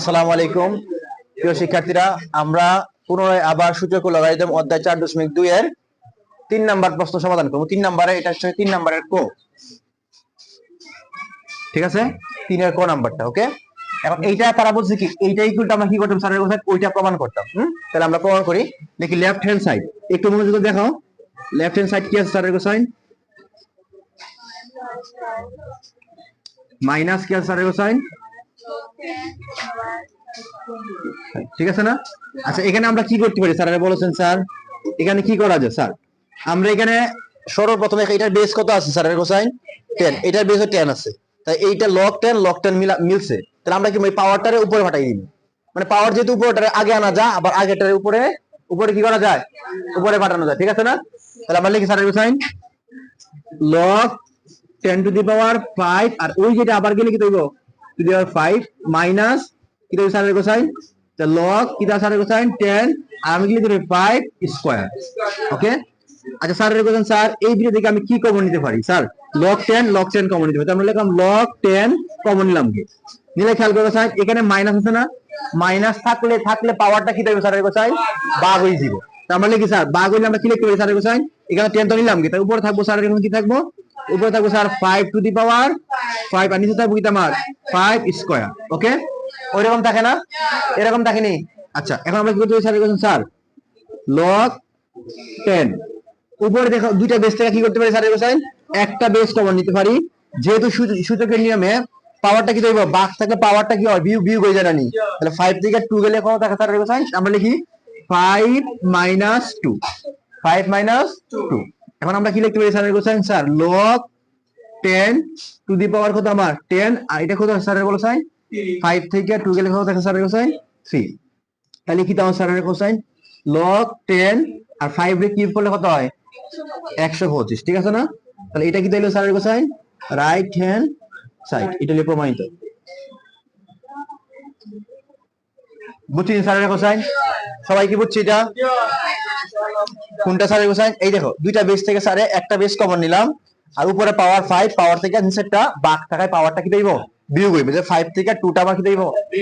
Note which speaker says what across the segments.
Speaker 1: আসসালামু আলাইকুম। প্রিয় শিক্ষার্থীরা, আমরা পুনরায় আবার সূচক লগারিদম অধ্যায় চার দশমিক দুই এর তিন নাম্বার প্রশ্ন সমাধান করব। তিন নাম্বারে এটা হচ্ছে তিন নাম্বারের কো? ঠিক আছে? তিনের কো নাম্বারটা, ওকে? এখন এইটা তারা বলছে কি, এইটা ইকুয়ালটা আমরা কি করতাম? স্যারের কথা ওইটা প্রমাণ করতাম, হুম? তাহলে আমরা প্রমাণ করি। দেখি লেফট হ্যান্ড সাইড একটু মনোযোগ দেখাও। লেফট হ্যান্ড সাইড কি আছে স্যারের কোসাইন মাইনাস কি আছে স্যারের কোসাইন ঠিক আছে না? আচ্ছা এখানে আমরা কি করতে পারি? স্যার বলেছেন, স্যার, এখানে কি করা যায়? স্যার, আমরা এখানে সর্বপ্রথমে এটার বেস কত আছে স্যার কোসাইন? টেন এটার বেস টেন আছে। তাই এইটা লক টেন লক টেন মিলছে। তাহলে আমরা কি পাওয়ারটারে উপরে পাঠাই দিব? মানে পাওয়ার যেহেতু উপরেটারে, আগে আনা যায় আবার আগেটারে উপরে উপরে কি করা যায়? উপরে পাঠানো যায়। ঠিক আছে না? তাহলে আমরা লিখি sir cosine. Log ten to the power five আর ওই যেটা আবার গেলে কি তৈব to the power five minus কি তৈব স্যারের কোসাইন লগ কি দা স্যারের কোসাইন টেন আর আমি লিখে দেবো ফাইভ স্কোয়ার ওকে আচ্ছা স্যারের কোসাইন স্যার এই দুটো থেকে আমি কি কমন নিতে পারি? Sir log ten log ten common নিতে পারি। আমরা লিখলাম লগ টেন কমন নিলাম কি? নিলে খেয়াল করবে স্যার এখানে মাইনাস আছে না? মাইনাস থাকলে থাকলে পাওয়ারটা কি দেবে স্যারের কোসাইন বাঘ হয়ে যাব আমরা লিখি স্যার বাঘ হইলে আমরা কি লিখতে পারি স্যারের কোসাইন এখানে টেন তো নিলাম কি? তার উপরে থাকব স্যারের কি থাকব? উপরে থাকব sir five to the power five আর নিচে থাকব আমার ফাইভ স্কোয়ার ওকে ওই রকম থাকে না? এরকম থাকেনি আচ্ছা এখন আমরা কি করতে স্যার স্যার লগ টেন উপরে দেখো, দুইটা বেস থেকে কি করতে পারি স্যার বলছেন একটা বেস কমন নিতে পারি। যেহেতু সূচ- সূচকের নিয়মে পাওয়ারটা কি দেবো বাঘ থাকলে পাওয়ারটা কি হয়? ভিউ ভিউ হয়ে যায় জানি তাহলে ফাইভ থেকে টু গেলে কত থাকে স্যার বলছেন আমরা লিখি five minus two five minus two এখন আমরা কি লিখতে পারি, স্যারের cosine sir log ten to the power কত আমার? টেন আর এটা কত স্যারের কোসাইন ফাইভ থেকে টু গেলে কত থাকে স্যারের কোসাইন থ্রি তাহলে কি তোমার স্যারের কোসাইন লগ টেন আর ফাইভ রে কিউব করলে কত হয়? একশো পঁচিশ, ঠিক আছে না? তাহলে এটা কি তাইলো স্যারের কোসাইন রাইট হ্যান্ড সাইড এটা হলো প্রমাণিত। বুঝছি স্যারের কোসাইন সবাই কি বুঝছি এটা? কোনটা স্যারের কোসাইন এই দেখো, দুইটা বেস থেকে স্যারে একটা বেস কমন নিলাম, আর উপরে পাওয়ার ফাইভ পাওয়ার থেকে নিচেরটা বাঘ থাকায় পাওয়ারটা কি দেব বিয়োগ হইবে, যে ফাইভ থেকে টুটা আমার কি দেব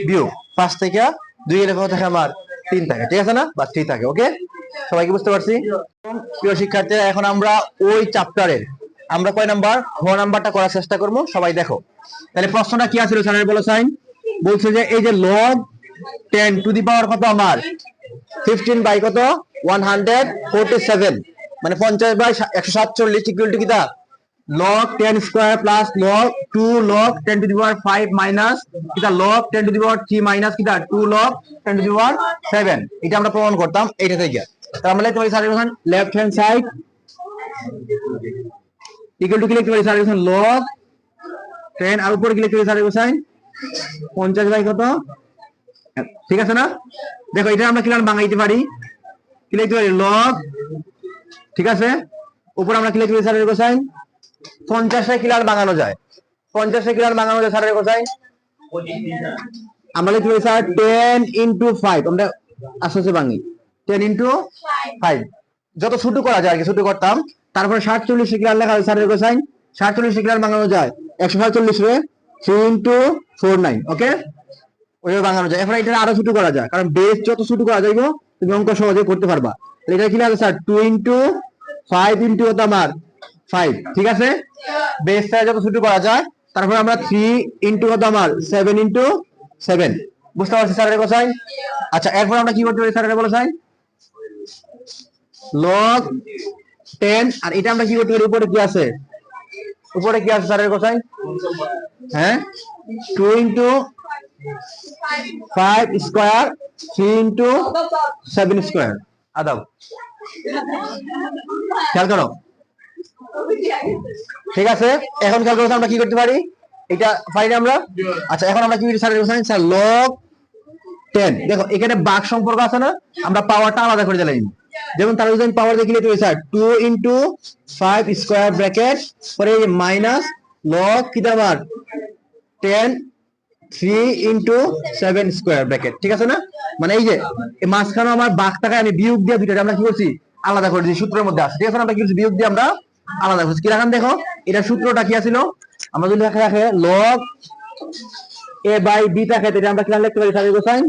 Speaker 1: বিয়োগ। পাঁচ থেকে দুই এর কত থাকে আমার তিন থাকে, ঠিক আছে না? বা থ্রি থাকে ওকে সবাই কি বুঝতে পারছি? প্রিয় শিক্ষার্থীরা এখন আমরা ওই চ্যাপ্টারের আমরা কয় নাম্বার? খ নাম্বারটা করার চেষ্টা করব, সবাই দেখো। তাহলে প্রশ্নটা কি আছিল স্যারের বলো সাইন বলছে যে এই যে log ten to the power কত আমার? ফিফটিন বাই কত? মানে পঞ্চাশ বাই একশো সাতচল্লিশ ইকুয়াল কিতা? Log ten square plus log two log ten to the power five minus কিতা? Log ten to the power three minus কিতা? Two log ten to the power seven এটা আমরা প্রমাণ করতাম এইটা থেকে। তার মানে তোমার left hand side equal to কি লিখতে পারি? সার্ভিসন লগ টেন আর উপরে কি লিখতে পারি? বাই কত? ঠিক আছে না? দেখো, এটা আমরা কিলার বাঙাইতে পারি? কি লিখতে পারি? লগ ঠিক আছে? উপর আমরা কি লিখতে পারি স্যারের কোসাইন পঞ্চাশে কিলার বাঙানো যায়? পঞ্চাশে কিলার বাঙানো যায় স্যারের কোসাইন আমরা লিখতে পারি, স্যার টেন ইন্টু ফাইভ আমরা আস্তে আস্তে টেন ইন্টু ফাইভ যত ছোট করা যায় আর কি, ছোট করতাম। তারপরে সাতচল্লিশ কিলার লেখা হয় স্যারের কোসাইন সাতচল্লিশ কিলার বাঙানো যায়? একশো সাতচল্লিশ। রে three into four nine okay ওইভাবে বাঙানো যায়। এরপরে এটা আরও ছোট করা যায়। কারণ বেস যত ছোট করা যাইব তুমি অঙ্ক সহজে করতে পারবা। এটা কি লাগে sir two into five into হতো আমার ফাইভ ঠিক আছে? বেসটা যত ছোট করা যায়, তারপরে আমরা থ্রি ইন্টু হতো আমার সেভেন ইন্টু সেভেন বুঝতে পারছি স্যারের কোসাই আচ্ছা এরপর আমরা কি করতে পারি স্যারের কোসাই লগ টেন আর এটা আমরা কি করতে পারি? উপরে কি আছে? উপরে কি আছে স্যারের কোসাই হ্যাঁ? Two into five square three into seven square আদাব খেয়াল করো। ঠিক আছে? এখন খেয়াল করো আমরা কি করতে পারি? এটা পারি আমরা? আচ্ছা এখন আমরা কি করি স্যার স্যার লগ টেন দেখো, এখানে বাঘ সম্পর্ক আছে না? আমরা পাওয়ারটা আলাদা করে দিলাম যেমন তার যদি পাওয়ার দেখি লিখতে sir two into five square bracket পরে মাইনাস লগ কি আমার টেন ঠিক আছে না? মানে এই যে আমি বিয়োগ আমরা কি করছি? আলাদা করে সূত্রের মধ্যে আছে, ঠিক আছে আমরা কি বিয়োগ দিয়ে আমরা আলাদা করছি। কি দেখো, এটা সূত্রটা কি আছিল? আমরা যদি রাখে লগ এ বাই বি থাকে আমরা কিনা লিখতে পারি? Sir cosine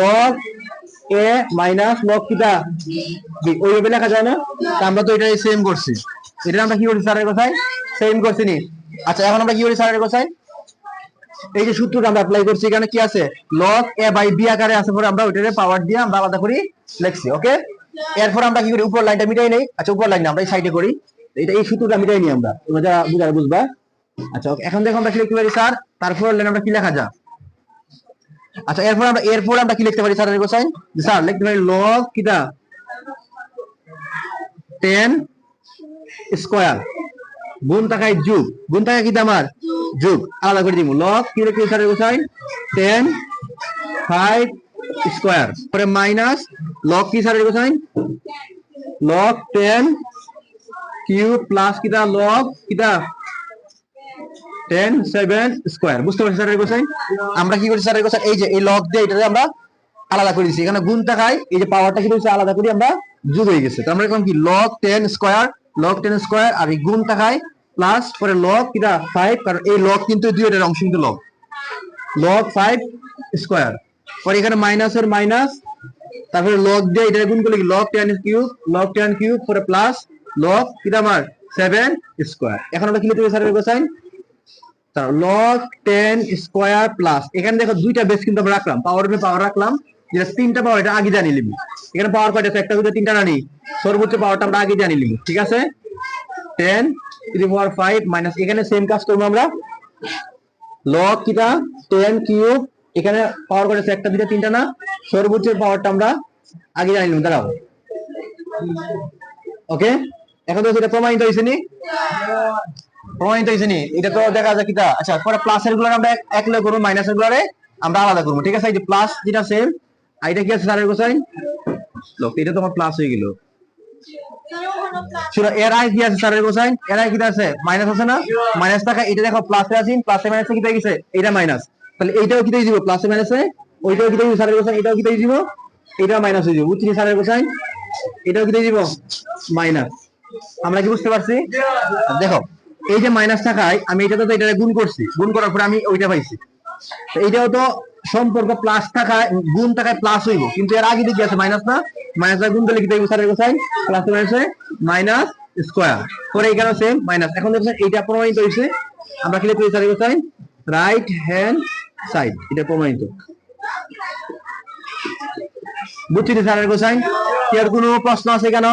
Speaker 1: log A minus log কিটা বি ওইভাবে লেখা যায় না? আমরা তো এটাই সেম করছি। এটা আমরা কি করছি, স্যারের কোসাইন সেম করছি নি। আচ্ছা এখন আমরা কি করি, স্যারের কোসাইন এই যে সূত্রটা আমরা অ্যাপ্লাই করছি, এখানে কি আছে? লগ এ বাই বি আকারে আছে পরে আমরা ওইটারে পাওয়ার দিয়ে আমরা আলাদা করি লিখছি ওকে এরপর আমরা কি করি? উপর লাইনটা মিটাই নেই। আচ্ছা উপর লাইন আমরা এই সাইডে করি। এটা এই সূত্রটা মিটাই নিই আমরা। তোমরা যা বুঝার বুঝবা। আচ্ছা এখন দেখো আমরা কি লিখতে পারি স্যার তারপর লাইন আমরা কি লেখা যা আচ্ছা এরপর আমরা এরপর আমরা কি লিখতে পারি স্যার এর কোসাইন স্যার, লিখতে পারি লগ কিটা? 10 স্কয়ার গুণ টাকায় যুগ। গুণ টাকা কি আমার? যুগ আলাদা করে দিব লগ কি স্যার এর কোসাইন 10 5 স্কয়ার পরে মাইনাস লগ কি এর কোসাইন লগ 10 কিউব প্লাস কিটা লগ কিটা? টেন সেভেন স্কোয়ার বুঝতে পারছি স্যার কোসাইন আমরা কি করছি স্যার কোসাইন এই যে, এই লগ দিয়ে এটাকে আমরা আলাদা করে দিচ্ছি এখানে গুণ থাকায় এই যে পাওয়ারটা কি হচ্ছে আলাদা করে আমরা যোগ হয়ে গেছে। তো আমরা এখন কি? Log ten square log ten square আর এই গুণ থাকায় প্লাস পরে লগ কিটা ফাইভ কারণ এই লগ কিন্তু দুই এটার অংশ কিন্তু লগ লগ ফাইভ স্কোয়ার পরে এখানে মাইনাসের মাইনাস তারপরে লগ দিয়ে এটা গুণ করলে log ten cube log ten cube পরে প্লাস লগ কিটা আমার সেভেন স্কোয়ার এখন আমরা কি লিখতে পারি sir cosine log ten square plus এখানে দেখো দুইটা বেস কিন্তু আমরা রাখলাম পাওয়ার পাওয়ার রাখলাম যেটা তিনটা পাওয়ার এটা আগে জানি লিবি এখানে পাওয়ার কয়টা? একটা দুটো তিনটা রানি সর্বোচ্চ পাওয়ারটা আমরা আগে জানি লিবি ঠিক আছে ten three power five minus, এখানে সেম কাজ করব আমরা। লগ কিটা টেন কিউব এখানে পাওয়ার আছে? একটা দুটো তিনটা না? সর্বোচ্চ পাওয়ারটা আমরা আগে জানি লিবি দাঁড়াও। ওকে এখন তো সেটা প্রমাণিত হয়েছে নি? প্রমাণিত হয়েছে নি? এটা তো দেখা যায় কিটা আচ্ছা পরে প্লাসেরগুলো আমরা এক- এক লে করব মাইনাসেরগুলো আমরা আলাদা করব। ঠিক আছে, এই যে প্লাস যেটা সেম আর এটা কি আছে স্যারের কোসাইন? লোক এটা তো আমার প্লাস হয়ে গেল। শুনো, এর আই কি আছে স্যারের কোসাইন? এর আই কি আছে? মাইনাস আছে না? মাইনাস টাকা এটা দেখো প্লাসে আছে প্লাসে মাইনাসে কি গেছে? এটা মাইনাস তাহলে এইটাও কি দিব প্লাসে মাইনাসে ওইটাও কি দিব স্যারের কোসাইন, এটাও কি দিব? এটাও মাইনাস হয়ে যাবে। বুঝছি স্যারের কোসাইন? এটাও কি দিব? মাইনাস আমরা কি বুঝতে পারছি? দেখো, এই যে মাইনাস থাকায়, আমি এটা তো এটা গুণ করছি। গুণ করার পরে আমি ওইটা পাইছি। এইটাও তো সম্পর্ক প্লাস থাকায়, গুণ থাকায় প্লাস হইব। কিন্তু এর আগে কি আছে মাইনাস না? মাইনাস গুণ করলে কি দেখব স্যারের কোসাইন প্লাস মাইনাসে মাইনাস স্কোয়ার পরে এখানে সেম মাইনাস এখন দেখছেন এইটা প্রমাণিত হয়েছে। আমরা কি লিখতে স্যারের কোসাইন রাইট হ্যান্ড সাইড এটা প্রমাণিত। বুঝছি স্যারের কোসাইন কি আর কোনো প্রশ্ন আছে কেন